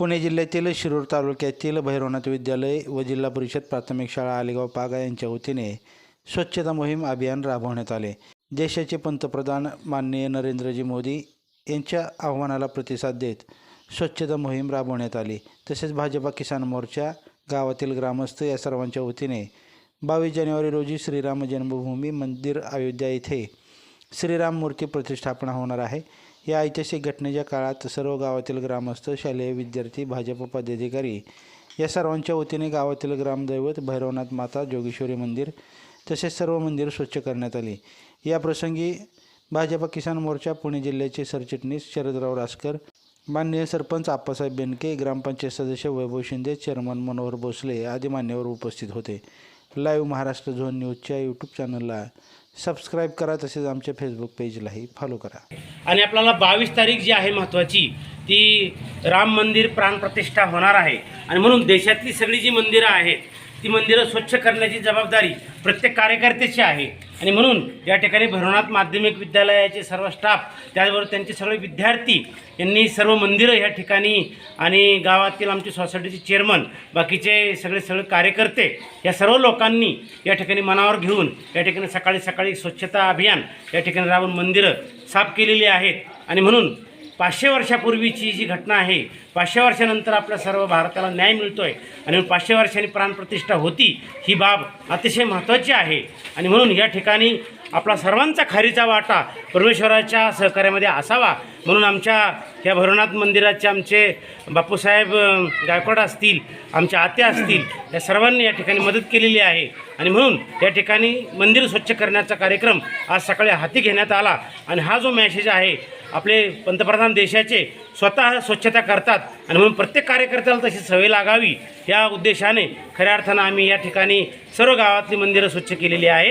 पुणे जिल्ह्यातील शिरूर तालुक्यातील भैरवनाथ विद्यालय व जिल्हा परिषद प्राथमिक शाळा आलेगाव पागा यांच्या वतीने स्वच्छता मोहीम अभियान राबवण्यात आले. देशाचे पंतप्रधान माननीय नरेंद्रजी मोदी यांच्या आव्हानाला प्रतिसाद देत स्वच्छता मोहीम राबवण्यात आली. तसेच भाजपा किसान मोर्चा गावातील ग्रामस्थ या सर्वांच्या वतीने बावीस जानेवारी रोजी श्रीराम जन्मभूमी मंदिर अयोध्या येथे श्रीराम मूर्ती प्रतिष्ठापना होणार आहे. या ऐतिहासिक घटनेच्या काळात सर्व गावातील ग्रामस्थ शालेय विद्यार्थी भाजप पदाधिकारी या सर्वांच्या वतीने गावातील ग्रामदैवत भैरवनाथ माता जोगेश्वरी मंदिर तसेच सर्व मंदिर स्वच्छ करण्यात आली. या प्रसंगी भाजप किसान मोर्चा पुणे जिल्ह्याचे सरचिटणीस शरदराव रासकर माननीय सरपंच आप्पासाहेब बेनके ग्रामपंचायत सदस्य वैभव शिंदे चेअरमन मनोहर भोसले आदी मान्यवर उपस्थित होते. लाईव्ह महाराष्ट्र झोन न्यूजच्या यूट्यूब चॅनलला सबस्क्राईब करा तसेच आमच्या फेसबुक पेजलाही फॉलो करा. आणि आपल्याला बावीस तारीख जी आहे महत्त्वाची ती राम मंदिर प्राणप्रतिष्ठा होणार आहे. आणि म्हणून देशातली सगळी जी मंदिरं आहेत ती मंदिरं स्वच्छ करण्याची जबाबदारी प्रत्येक कार्यकर्त्याची आहे. आणि म्हणून या ठिकाणी भरवनाथ माध्यमिक विद्यालयाचे सर्व स्टाफ त्याचबरोबर त्यांचे सगळे विद्यार्थी यांनी सर्व मंदिरं ह्या ठिकाणी आणि गावातील आमचे सोसायटीचे चेअरमन बाकीचे सगळे सगळे कार्यकर्ते या सर्व लोकांनी या ठिकाणी मनावर घेऊन या ठिकाणी सकाळी सकाळी स्वच्छता अभियान या ठिकाणी राबून मंदिरं साफ केलेली आहेत. आणि म्हणून पाचशे वर्षापूर्वीची जी घटना आहे पाचशे वर्षानंतर आपल्या सर्व भारताला न्याय मिळतो आहे आणि म्हणून पाचशे वर्षांनी प्राणप्रतिष्ठा होती ही बाब अतिशय महत्त्वाची आहे. आणि म्हणून या ठिकाणी आपला सर्वांचा खारीचा वाटा परमेश्वराच्या सहकार्यामध्ये असावा. म्हणून आमच्या या भैरवनाथ मंदिराचे आमचे बापूसाहेब गायकवाड असतील आमच्या आत्या असतील या सर्वांनी या ठिकाणी मदत केलेली आहे. आणि म्हणून या ठिकाणी मंदिर स्वच्छ करण्याचा कार्यक्रम आज सकाळी हाती घेण्यात आला. आणि हा जो मॅसेज आहे आपले पंतप्रधान देशाचे स्वतः स्वच्छता करतात. आणि म्हणून प्रत्येक कार्यकर्त्याला तशी सवय लागावी. या उद्देशाने खऱ्या अर्थानं आम्ही या ठिकाणी सर्व गावातली मंदिरं स्वच्छ केलेली आहे